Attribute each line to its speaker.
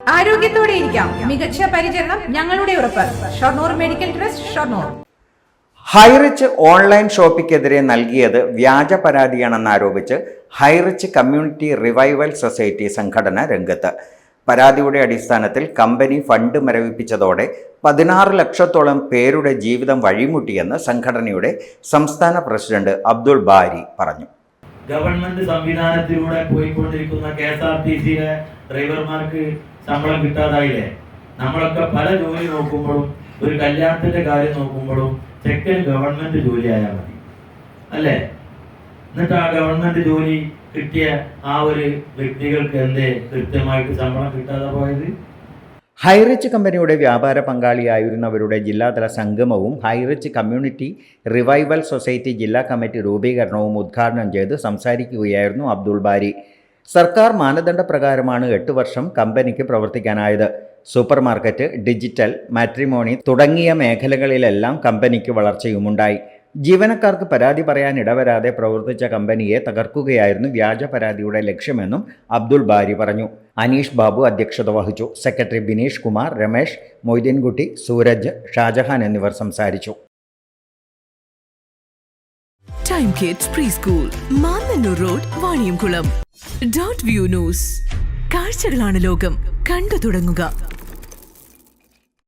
Speaker 1: ആരോഗ്യത്തോടെ ഇരിക്കാം. മികച്ച പരിചരണം ഞങ്ങളുടെ ഉറപ്പ്. Shoranur medical trust Shoranur.
Speaker 2: Highrich online ഷോപ്പിക്കെതിരെ നൽകിയത് വ്യാജ പരാതിയാണെന്നാരോപിച്ച് ഹൈറിച്ച് കമ്മ്യൂണിറ്റി റിവൈവൽ സൊസൈറ്റി സംഘടന രംഗത്ത്. പരാതിയുടെ അടിസ്ഥാനത്തിൽ കമ്പനി ഫണ്ട് മരവിപ്പിച്ചതോടെ പതിനാറ് ലക്ഷത്തോളം പേരുടെ ജീവിതം വഴിമുട്ടിയെന്ന് സംഘടനയുടെ സംസ്ഥാന പ്രസിഡന്റ് അബ്ദുൾ ബാരി പറഞ്ഞു.
Speaker 3: ഗവൺമെന്റ് സംവിധാനത്തിലൂടെ പോയിക്കൊണ്ടിരിക്കുന്ന കെ എസ് ആർ ടി സിയിലെ ഡ്രൈവർമാർക്ക് ശമ്പളം കിട്ടാതായില്ലേ? നമ്മളൊക്കെ പല ജോലി നോക്കുമ്പോഴും ഒരു കല്യാണത്തിന്റെ കാര്യം നോക്കുമ്പോഴും ചെക്കൻ ഗവൺമെന്റ് ജോലി ആയാൽ മതി. അല്ലേ? എന്നിട്ട് ആ ഗവൺമെന്റ് ജോലി കിട്ടിയ ആ ഒരു വ്യക്തികൾക്ക് എന്തേ കൃത്യമായിട്ട് ശമ്പളം കിട്ടാതെ പോയത്?
Speaker 2: ഹൈറിച്ച് കമ്പനിയുടെ വ്യാപാര പങ്കാളിയായിരുന്നവരുടെ ജില്ലാതല സംഗമവും ഹൈറിച്ച് കമ്മ്യൂണിറ്റി റിവൈവൽ സൊസൈറ്റി ജില്ലാ കമ്മിറ്റി രൂപീകരണവും ഉദ്ഘാടനം ചെയ്ത് സംസാരിക്കുകയായിരുന്നു അബ്ദുൾ ബാരി. സർക്കാർ മാനദണ്ഡ പ്രകാരമാണ് എട്ട് വർഷം കമ്പനിക്ക് പ്രവർത്തിക്കാനായത്. സൂപ്പർ മാർക്കറ്റ് ഡിജിറ്റൽ മാട്രിമോണി തുടങ്ങിയ മേഖലകളിലെല്ലാം കമ്പനിക്ക് വളർച്ചയുമുണ്ടായി. ജീവനക്കാർക്ക് പരാതി പറയാൻ ഇടവരാതെ പ്രവർത്തിച്ച കമ്പനിയെ തകർക്കുകയായിരുന്നു വ്യാജ പരാതിയുടെ ലക്ഷ്യമെന്നും അബ്ദുൾ ബാരി പറഞ്ഞു. അനീഷ് ബാബു അധ്യക്ഷത വഹിച്ചു. സെക്രട്ടറി ബിനീഷ് കുമാർ രമേശ് മൊയ്തീൻകുട്ടി സൂരജ് ഷാജഹാൻ എന്നിവർ സംസാരിച്ചു.
Speaker 4: Time kids preschool Mannanur road Vaniyamkulam dot view news കാഴ്ചകളാണ് ലോകം. കണ്ടു തുടങ്ങുക.